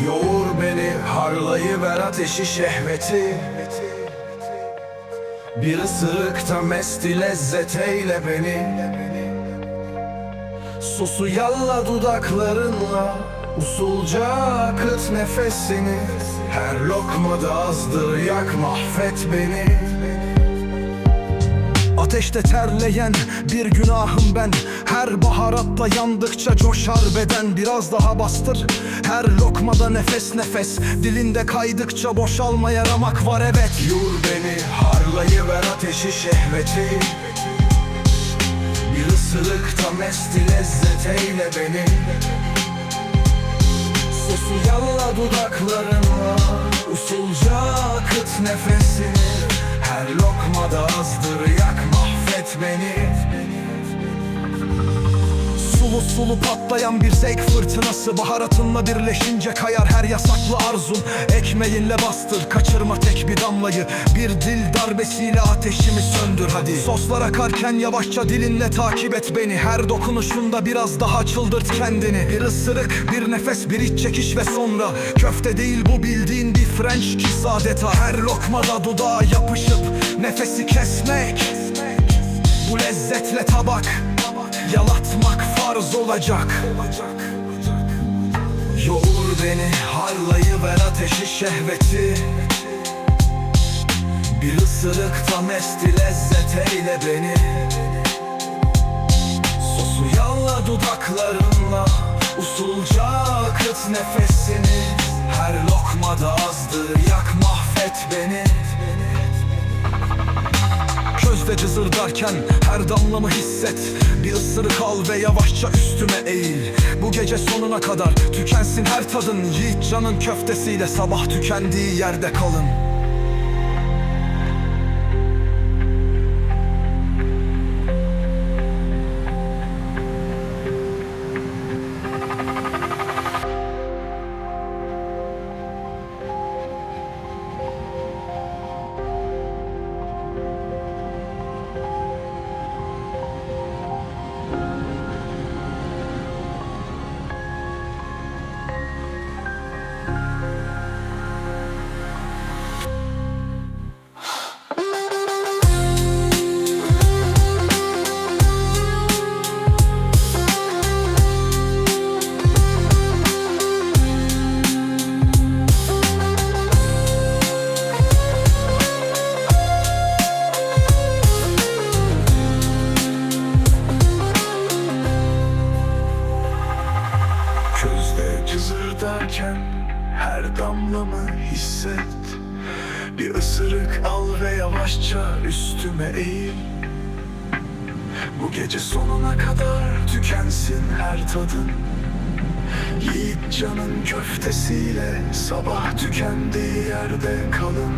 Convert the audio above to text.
Yoğur beni harlayıver ateşi şehveti. Bir ısırıkta mesti lezzet eyle beni. Sosu yalla dudaklarınla Usulca akıt nefesini. Her lokmada azdır yak mahvet beni Ateşte terleyen bir günahım ben. Her baharatta yandıkça coşar beden. Biraz daha bastır. Her lokmada nefes nefes. Dilinde kaydıkça boşalmaya ramak var evet. Yur beni harlayıver ateşi şehveti. Bir ısırıkta mesti lezzet eyle beni. Sosu yalla dudaklarınla Usulca akıt nefesini Her lokmada azdır yak beni Sulu sulu patlayan bir zevk fırtınası. Baharatınla birleşince kayar her yasaklı arzun. Ekmeğinle bastır kaçırma tek bir damlayı. Bir dil darbesiyle ateşimi söndür hadi. Soslar akarken yavaşça dilinle takip et beni. Her dokunuşunda biraz daha çıldırt kendini. Bir ısırık, bir nefes, bir iç çekiş ve sonra. Köfte değil bu bildiğin bir French kiss adeta. Her lokmada dudağa yapışıp nefesi kesmek lezzetle tabak Yalatmak farz olacak. Yoğur beni harlayıver ateşi şehveti. Bir ısırıkta mesti lezzet eyle beni. Sosu yalla dudaklarınla Usulca akıt nefesini. Her lokmada azdır yak mahvet beni Közde cızırdarken her damlamı hisset. Bir ısırık al ve yavaşça üstüme eğil. Bu gece sonuna kadar tükensin her tadın. Yiğit canın köftesiyle sabah tükendiği yerde kalın Közde cızırdarken her damlamı hisset. Bir ısırık al ve yavaşça üstüme eğil. Bu gece sonuna kadar tükensin her tadın. Yiğit canın köftesiyle sabah tükendiği yerde kalın